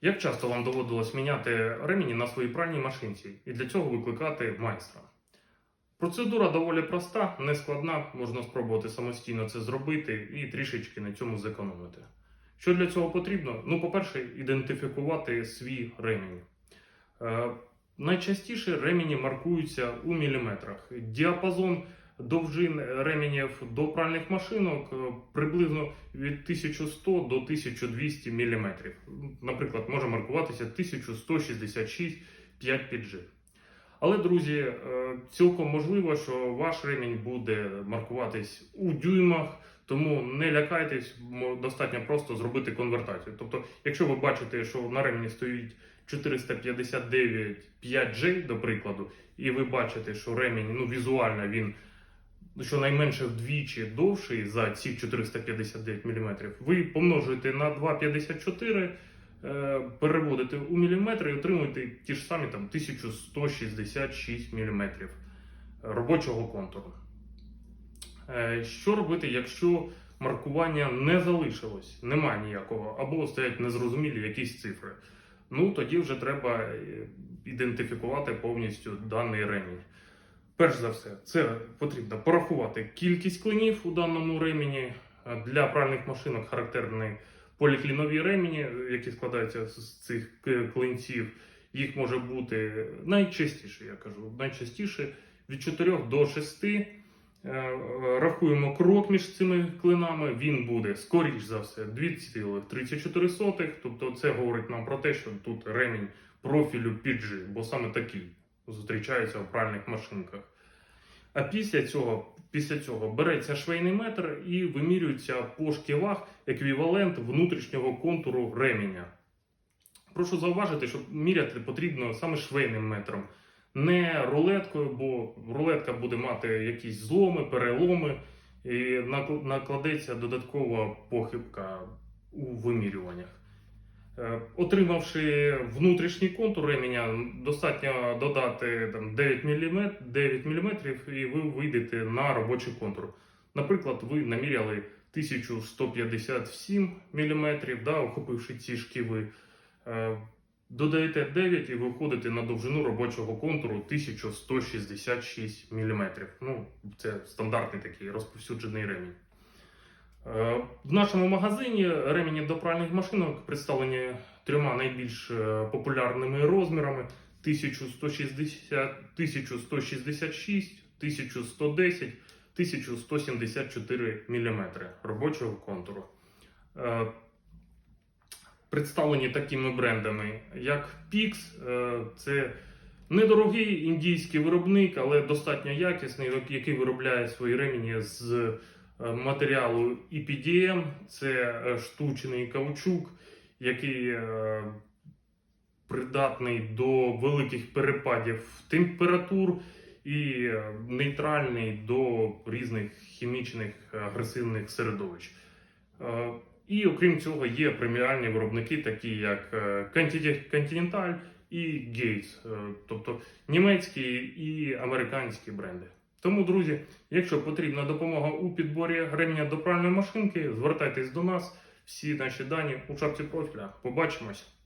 Як часто вам доводилось міняти ремені на своїй пральній машинці і для цього викликати майстра? Процедура доволі проста, не складна, можна спробувати самостійно це зробити і трішечки на цьому зекономити. Що для цього потрібно? Ну, по-перше, ідентифікувати свій ремінь. Е, найчастіше ремені маркуються у міліметрах. Діапазон довжин ременів до пральних машинок е, приблизно від 1100 до 1200 мм. Наприклад, може маркуватися 1166 5 PG. Але, друзі, е, цілком можливо, що ваш ремінь буде маркуватись у дюймах, тому не лякайтесь, достатньо просто зробити конвертацію. Тобто, якщо ви бачите, що на ремені стоїть 459 5G, до прикладу, і ви бачите, що ремінь ну, візуально він щонайменше вдвічі довший за ці 459 мм, ви помножуєте на 2,54, е, переводите у міліметри і отримуєте ті ж самі там 1166 мм робочого контуру. Е, Що робити, якщо маркування не залишилось, немає ніякого, або стоять незрозумілі якісь цифри? Ну тоді вже треба е, ідентифікувати повністю даний ремінь. Перш за все, це потрібно порахувати кількість клинів у даному ремені. Для пральних машинок характерні поліклінові ремені, які складаються з цих клинців. Їх може бути найчастіше, я кажу, найчастіше від 4 до 6. Е, е, Рахуємо крок між цими клинами. Він буде, скоріш за все, 2,34. Тобто це говорить нам про те, що тут ремінь профілю PG, бо саме такий зустрічається в пральних машинках. А після цього, після цього береться швейний метр і вимірюється по шківах еквівалент внутрішнього контуру ременя. Прошу зауважити, що міряти потрібно саме швейним метром, не рулеткою, бо рулетка буде мати якісь зломи, переломи, і накладеться додаткова похибка у вимірюваннях. Е, Отримавши внутрішній контур ременя, достатньо додати там, 9 мм, 9 мм і ви вийдете на робочий контур. Наприклад, ви наміряли 1157 мм, да, охопивши ці шківи. Е, Додаєте 9 і виходите на довжину робочого контуру 1166 мм. Ну, це стандартний такий розповсюджений ремінь. Е, В нашому магазині ремені до пральних машинок представлені трьома найбільш е, популярними розмірами: 1160, 1166, 1110, 1174 мм робочого контуру. Е, Представлені такими брендами, як Pix, це недорогий індійський виробник, але достатньо якісний, який виробляє свої ремені з матеріалу EPDM, це е, штучний каучук, який е, придатний до великих перепадів температур і е, нейтральний до різних хімічних е, агресивних середовищ. Е, І окрім цього є преміальні виробники, такі як е, Continental і Gates, е, тобто німецькі і американські бренди. Тому, друзі, якщо потрібна допомога у підборі ремня до пральної машинки, звертайтесь до нас. Всі наші дані у шапці профіля. Побачимось!